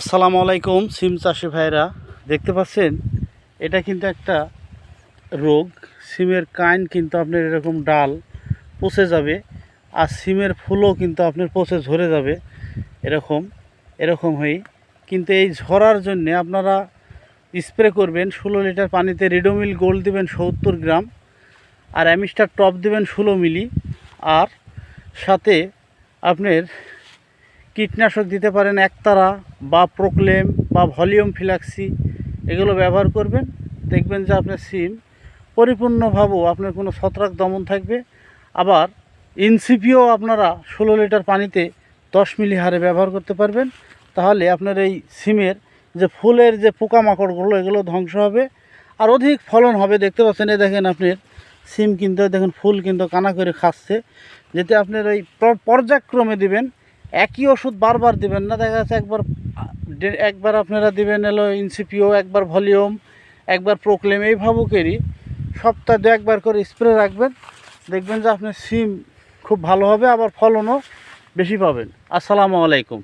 আসসালামু আলাইকুম, সিম চাষি ভাইরা। দেখতে পাচ্ছেন, এটা কিন্তু একটা রোগ। সিমের কাইন কিন্তু আপনার এরকম ডাল পচে যাবে, আর সিমের ফুলও কিন্তু আপনার পচে ঝরে যাবে, এরকম এরকম হয়ে কিন্তু এই ঝরার জন্যে আপনারা স্প্রে করবেন, ষোলো লিটার পানিতে রিডোমিল গোল্ড দিবেন সত্তর গ্রাম, আর অ্যামিস্টার টপ দিবেন ষোলো মিলি, আর সাথে আপনার কীটনাশক দিতে পারেন একতারা বা প্রোক্লেম বা ভলিউম ফিলাক্সি, এগুলো ব্যবহার করবেন। দেখবেন যে আপনার সিম পরিপূর্ণভাবেও আপনার কোনো ছত্রাক দমন থাকবে। আবার ইনসিপিও আপনারা ষোলো লিটার পানিতে দশ মিলি হারে ব্যবহার করতে পারবেন। তাহলে আপনার এই সিমের যে ফুলের যে পোকামাকড়গুলো, এগুলো ধ্বংস হবে। আর অধিক ফলন হবে, দেখতে পাচ্ছেন, এই দেখেন আপনার সিম কিন্তু, দেখেন, ফুল কিন্তু কানা করে খাচ্ছে। যেতে আপনার ওই পর্যায়ক্রমে দিবেন একই ওষুধ বারবার দেবেন না, দেখা যাচ্ছে একবার একবার আপনারা দিবেন এলো ইনসিপিও একবার ভলিউম, একবার প্রোক্লেম, এই ভাবুকেরই সপ্তাহে দু একবার করে স্প্রে রাখবেন, দেখবেন যে আপনার সিম খুব ভালো হবে, আবার ফলনও বেশি পাবেন। আসসালামু আলাইকুম।